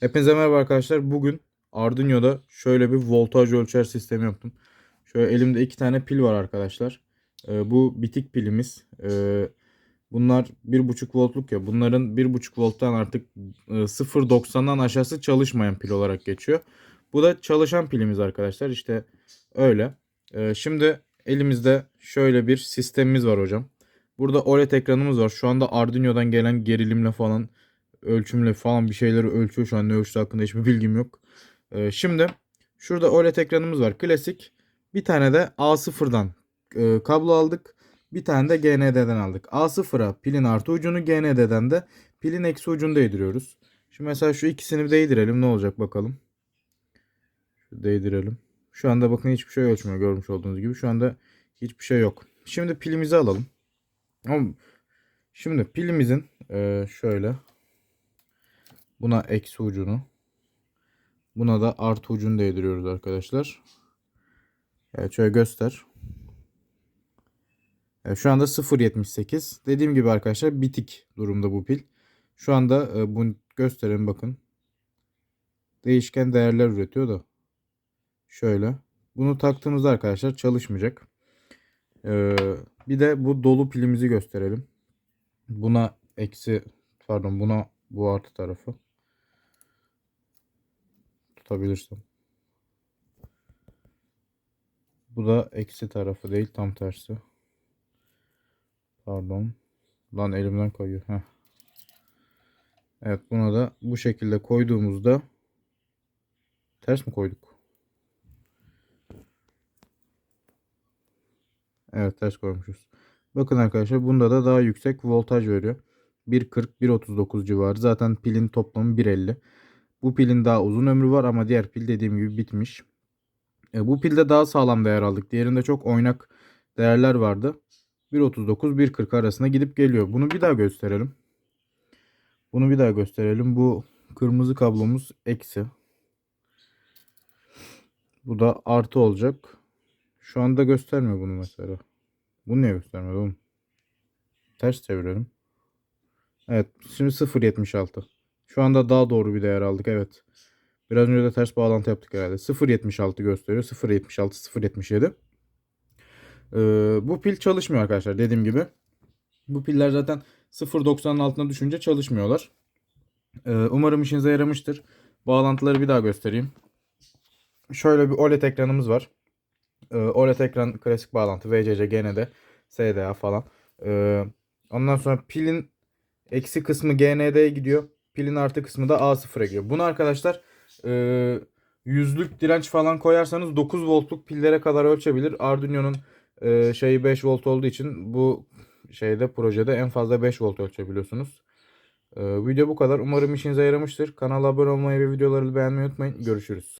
Hepinize merhaba arkadaşlar. Bugün Arduino'da şöyle bir voltaj ölçer sistemi yaptım. Şöyle elimde iki tane pil var arkadaşlar. Ee, bu bitik pilimiz. Ee, bunlar 1.5 voltluk ya. Bunların 1.5 volttan artık e, 0.90'dan aşağısı çalışmayan pil olarak geçiyor. Bu da çalışan pilimiz arkadaşlar. İşte öyle. Ee, şimdi elimizde şöyle bir sistemimiz var hocam. Burada OLED ekranımız var. Şu anda Arduino'dan gelen gerilimle falan ölçümle falan bir şeyleri ölçüyor. Şu an ne ölçtüğü hakkında hiçbir bilgim yok. Ee, şimdi şurada OLED ekranımız var. Klasik. Bir tane de A0'dan e, kablo aldık. Bir tane de GND'den aldık. A0'a pilin artı ucunu GND'den de pilin eksi ucunu değdiriyoruz. Şimdi mesela şu ikisini değdirelim. Ne olacak bakalım. Şu değdirelim. Şu anda bakın hiçbir şey ölçmüyor görmüş olduğunuz gibi. Şu anda hiçbir şey yok. Şimdi pilimizi alalım. Ama Şimdi pilimizin e, şöyle Buna eksi ucunu. Buna da artı ucunu değdiriyoruz arkadaşlar. Evet şöyle göster. Evet, şu anda 0.78. Dediğim gibi arkadaşlar bitik durumda bu pil. Şu anda e, bunu gösterelim bakın. Değişken değerler üretiyor da. Şöyle. Bunu taktığımızda arkadaşlar çalışmayacak. Ee, bir de bu dolu pilimizi gösterelim. Buna eksi pardon buna bu artı tarafı tutabilirsem. Bu da eksi tarafı değil tam tersi. Pardon. Lan elimden kayıyor. Heh. Evet buna da bu şekilde koyduğumuzda ters mi koyduk? Evet ters koymuşuz. Bakın arkadaşlar bunda da daha yüksek voltaj veriyor. 1.40 1.39 civarı. Zaten pilin toplamı 1.50. Bu pilin daha uzun ömrü var ama diğer pil dediğim gibi bitmiş. E, bu pilde daha sağlam değer aldık. Diğerinde çok oynak değerler vardı. 1.39 1.40 arasında gidip geliyor. Bunu bir daha gösterelim. Bunu bir daha gösterelim. Bu kırmızı kablomuz eksi. Bu da artı olacak. Şu anda göstermiyor bunu mesela. Bunu niye göstermiyor oğlum? Ters çevirelim. Evet şimdi 0.76. Şu anda daha doğru bir değer aldık evet. Biraz önce de ters bağlantı yaptık herhalde. 0.76 gösteriyor. 0.76 0.77. Ee, bu pil çalışmıyor arkadaşlar dediğim gibi. Bu piller zaten 0.90'ın altına düşünce çalışmıyorlar. Ee, umarım işinize yaramıştır. Bağlantıları bir daha göstereyim. Şöyle bir OLED ekranımız var. Ee, OLED ekran klasik bağlantı. VCC, GND, SDA falan. Ee, ondan sonra pilin eksi kısmı GND'ye gidiyor. Pilin artı kısmı da A0'a gidiyor. Bunu arkadaşlar e, yüzlük direnç falan koyarsanız 9 voltluk pillere kadar ölçebilir. Arduino'nun e, şeyi 5 volt olduğu için bu şeyde projede en fazla 5 volt ölçebiliyorsunuz. E, video bu kadar. Umarım işinize yaramıştır. Kanala abone olmayı ve videoları beğenmeyi unutmayın. Görüşürüz.